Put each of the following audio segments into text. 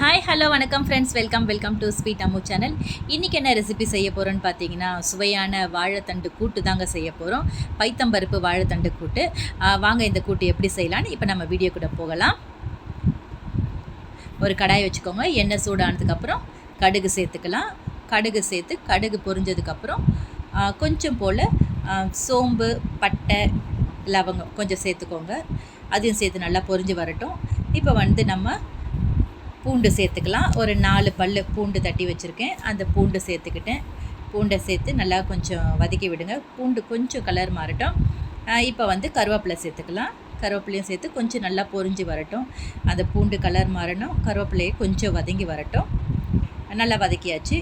Hi hello வணக்கம் friends welcome welcome to sweet Ammu channel இன்றைக்கி என்ன ரெசிபி செய்ய போகிறோன்னு பார்த்தீங்கன்னா சுவையான வாழைத்தண்டு கூட்டு தாங்க செய்ய போகிறோம் பைத்தம்பருப்பு வாழைத்தண்டு கூட்டு. வாங்க இந்த கூட்டு எப்படி செய்யலான்னு இப்போ நம்ம வீடியோ கூட போகலாம். ஒரு கடாய் வச்சுக்கோங்க. எண்ணெய் சூடானதுக்கப்புறம் கடுகு சேர்த்துக்கலாம். கடுகு சேர்த்து கடுகு பொரிஞ்சதுக்கப்புறம் கொஞ்சம் போல் சோம்பு பட்டை லவங்கம் கொஞ்சம் சேர்த்துக்கோங்க. அதையும் சேர்த்து நல்லா பொரிஞ்சு வரட்டும். இப்போ வந்து நம்ம பூண்டு சேர்த்துக்கலாம். ஒரு நாலு பல் பூண்டு தட்டி வச்சுருக்கேன். அந்த பூண்டு சேர்த்துக்கிட்டேன். பூண்டை சேர்த்து நல்லா கொஞ்சம் வதக்கி விடுங்க. பூண்டு கொஞ்சம் கலர் மாறட்டும். இப்போ வந்து கருவேப்பிலை சேர்த்துக்கலாம். கருவேப்பிலையும் சேர்த்து கொஞ்சம் நல்லா பொறிஞ்சு வரட்டும். அந்த பூண்டு கலர் மாறணும். கருவேப்பிலையை கொஞ்சம் வதங்கி வரட்டும். நல்லா வதக்கியாச்சு.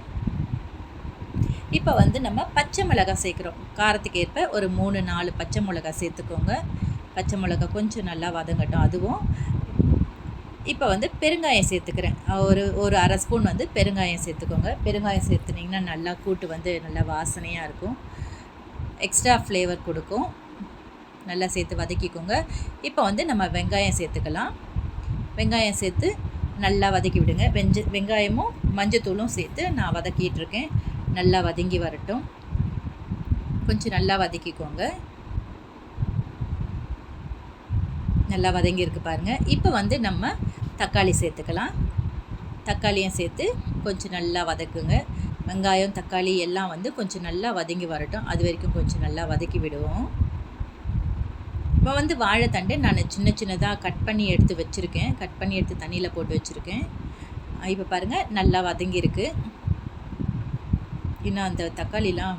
இப்போ வந்து நம்ம பச்சை மிளகாய் சேர்க்குறோம். காரத்துக்கு ஏற்ப ஒரு மூணு நாலு பச்சை மிளகாய் சேர்த்துக்கோங்க. பச்சை மிளகாய் கொஞ்சம் நல்லா வதங்கட்டும். அதுவும் இப்போ வந்து பெருங்காயம் சேர்த்துக்கிறேன். ஒரு ஒரு அரை ஸ்பூன் வந்து பெருங்காயம் சேர்த்துக்கோங்க. பெருங்காயம் சேர்த்துனிங்கன்னா நல்லா கூட்டு வந்து நல்லா வாசனையாக இருக்கும். எக்ஸ்ட்ரா ஃப்ளேவர் கொடுக்கும். நல்லா சேர்த்து வதக்கிக்கோங்க. இப்போ வந்து நம்ம வெங்காயம் சேர்த்துக்கலாம். வெங்காயம் சேர்த்து நல்லா வதக்கி விடுங்க. வெஞ்ச வெங்காயமும் மஞ்சத்தூளும் சேர்த்து நான் வதக்கிட்டு இருக்கேன். நல்லா வதங்கி வரட்டும். கொஞ்சம் நல்லா வதக்கிக்கோங்க. நல்லா வதங்கியிருக்கு பாருங்கள் இப்போ வந்து நம்ம தக்காளி சேர்த்துக்கலாம். தக்காளியும் சேர்த்து கொஞ்சம் நல்லா வதக்குங்க. வெங்காயம் தக்காளி எல்லாம் வந்து கொஞ்சம் நல்லா வதங்கி வரட்டும். அது வரைக்கும் கொஞ்சம் நல்லா வதக்கி விடுவோம். இப்போ வந்து வாழைத்தண்டு நான் சின்ன சின்னதாக கட் பண்ணி எடுத்து வச்சுருக்கேன். கட் பண்ணி எடுத்து தண்ணியில் போட்டு வச்சுருக்கேன். இப்போ பாருங்கள் நல்லா வதங்கியிருக்கு இன்னும் அந்த தக்காளிலாம்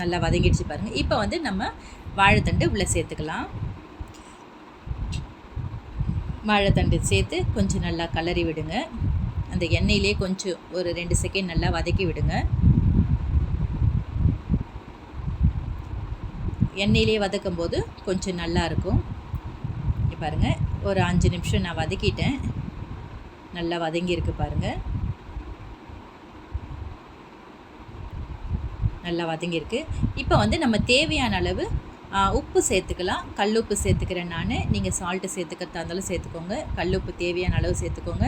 நல்லா வதங்கிடுச்சு பாருங்கள் இப்போ வந்து நம்ம வாழைத்தண்டு உள்ளே சேர்த்துக்கலாம். வாழைத்தண்டு சேர்த்து கொஞ்சம் நல்லா கலரி விடுங்க. அந்த எண்ணெயிலே கொஞ்சம் ஒரு ரெண்டு செகண்ட் நல்லா வதக்கி விடுங்க. எண்ணெயிலே வதக்கும் போது கொஞ்சம் நல்லா இருக்கும். பாருங்க ஒரு அஞ்சு நிமிஷம் நான் வதக்கிட்டேன். நல்லா வதங்கியிருக்கு பாருங்கள் நல்லா வதங்கியிருக்கு இப்போ வந்து நம்ம தேவையான அளவு உப்பு சேர்த்துக்கலாம். கல்லுப்பு சேர்த்துக்கிறேன் நான். நீங்கள் சால்ட்டு சேர்த்துக்கிறதா இருந்தாலும் சேர்த்துக்கோங்க. கல்லுப்பு தேவையான அளவு சேர்த்துக்கோங்க.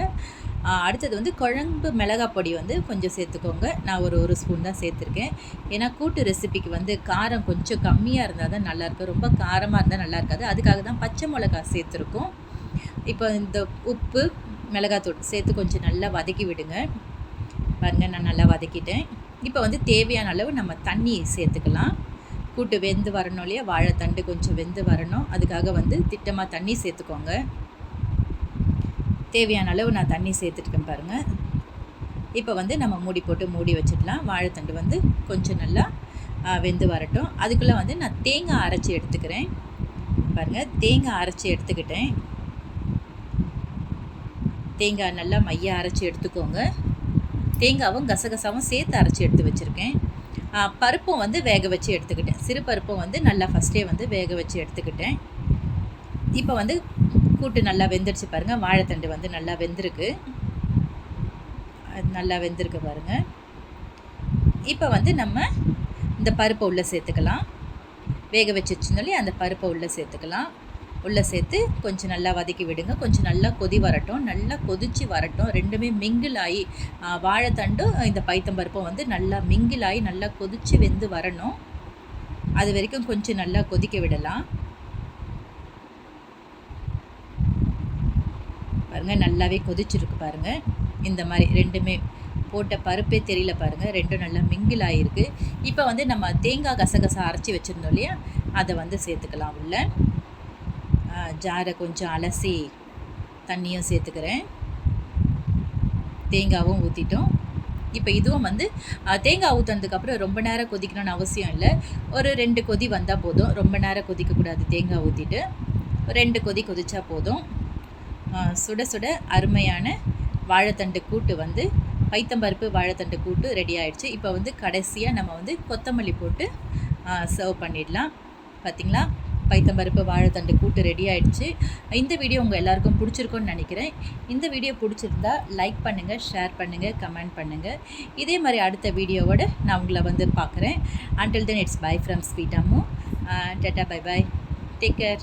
அடுத்தது வந்து குழம்பு மிளகாய் பொடி வந்து கொஞ்சம் சேர்த்துக்கோங்க. நான் ஒரு ஒரு ஸ்பூன் தான் சேர்த்துருக்கேன். ஏன்னா கூட்டு ரெசிபிக்கு வந்து காரம் கொஞ்சம் கம்மியாக இருந்தால் தான் நல்லாயிருக்கும். ரொம்ப காரமாக இருந்தால் நல்லா இருக்காது அதுக்காக தான் பச்சை மிளகாய் சேர்த்துருக்கோம். இப்போ இந்த உப்பு மிளகாத்தூள் சேர்த்து கொஞ்சம் நல்லா வதக்கி விடுங்க. பாருங்கள் நான் நல்லா வதக்கிட்டேன். இப்போ வந்து தேவையான அளவு நம்ம தண்ணி சேர்த்துக்கலாம். கூட்டு வெந்து வரணும் இல்லையா? வாழைத்தண்டு கொஞ்சம் வெந்து வரணும். அதுக்காக வந்து திட்டமாக தண்ணி சேர்த்துக்கோங்க. தேவையான அளவு நான் தண்ணி சேர்த்துட்டுக்கேன் பாருங்கள் இப்போ வந்து நம்ம மூடி போட்டு மூடி வச்சிடலாம். வாழைத்தண்டு வந்து கொஞ்சம் நல்லா வெந்து வரட்டும். அதுக்குள்ளே வந்து நான் தேங்காய் அரைச்சி எடுத்துக்கிறேன். பாருங்கள் தேங்காய் அரைச்சி எடுத்துக்கிட்டேன். தேங்காய் நல்லா மைய அரைச்சி எடுத்துக்கோங்க. தேங்காவும் கசகசாவும் சேர்த்து அரைச்சி எடுத்து வச்சுருக்கேன். பருப்பும் வந்து வேக வச்சு எடுத்துக்கிட்டேன். சிறு பருப்பும் வந்து நல்லா ஃபஸ்ட்டே வந்து வேக வச்சு எடுத்துக்கிட்டேன். இப்போ வந்து கூட்டு நல்லா வெந்துடுச்சு பாருங்கள் வாழைத்தண்டு வந்து நல்லா வெந்திருக்கு. அது நல்லா வெந்திருக்கு பாருங்கள் இப்போ வந்து நம்ம இந்த பருப்பை உள்ளே சேர்த்துக்கலாம். வேக வச்சு சொல்லி அந்த பருப்பை உள்ளே சேர்த்துக்கலாம். உள்ளே சேர்த்து கொஞ்சம் நல்லா வதக்கி விடுங்க. கொஞ்சம் நல்லா கொதி வரட்டும். நல்லா கொதிச்சு வரட்டும். ரெண்டுமே மிங்கிள் ஆகி வாழைத்தண்டும் இந்த பைத்தம்பருப்பும் வந்து நல்லா மிங்கிள் ஆகி நல்லா கொதிச்சு வெந்து வரணும். அது வரைக்கும் கொஞ்சம் நல்லா கொதிக்க விடலாம். பாருங்கள் நல்லாவே கொதிச்சிருக்கு பாருங்கள் இந்த மாதிரி ரெண்டுமே போட்ட பருப்பே தெரியல பாருங்கள் ரெண்டும் நல்லா மிங்கிள் ஆகிருக்கு இப்போ வந்து நம்ம தேங்காய் கசகசா அரைச்சி வச்சுருந்தோம் இல்லையா? அதை வந்து சேர்த்துக்கலாம் உள்ள. ஜாரை கொஞ்சம் அலசி தண்ணியும் சேர்த்துக்கிறேன். தேங்காவும் ஊற்றிட்டோம் இப்போ இதுவும் வந்து தேங்காய் ஊற்றுனதுக்கப்புறம் ரொம்ப நேரம் கொதிக்கணும்னு அவசியம் இல்லை. ஒரு ரெண்டு கொதி வந்தால் போதும். ரொம்ப நேரம் கொதிக்கக்கூடாது தேங்காய் ஊற்றிட்டு ரெண்டு கொதி கொதிச்சா போதும். சுட சுட அருமையான வாழைத்தண்டு கூட்டு வந்து பைத்தம்பருப்பு வாழைத்தண்டு கூட்டு ரெடி ஆயிடுச்சு. இப்போ வந்து கடைசியாக நம்ம வந்து கொத்தமல்லி போட்டு சர்வ் பண்ணிடலாம். பார்த்திங்களா பைத்தம்பருப்பு வாழைத்தண்டு கூட்டு ரெடி ஆயிடுச்சு. இந்த வீடியோ உங்கள் எல்லாருக்கும் பிடிச்சிருக்கும்னு நினைக்கிறேன். இந்த வீடியோ பிடிச்சிருந்தா லைக் பண்ணுங்கள் ஷேர் பண்ணுங்கள் கமெண்ட் பண்ணுங்கள் இதே மாதிரி அடுத்த வீடியோவோட நான் உங்களை வந்து பார்க்குறேன். Until then it's bye from sweet Ammu tata bye bye take care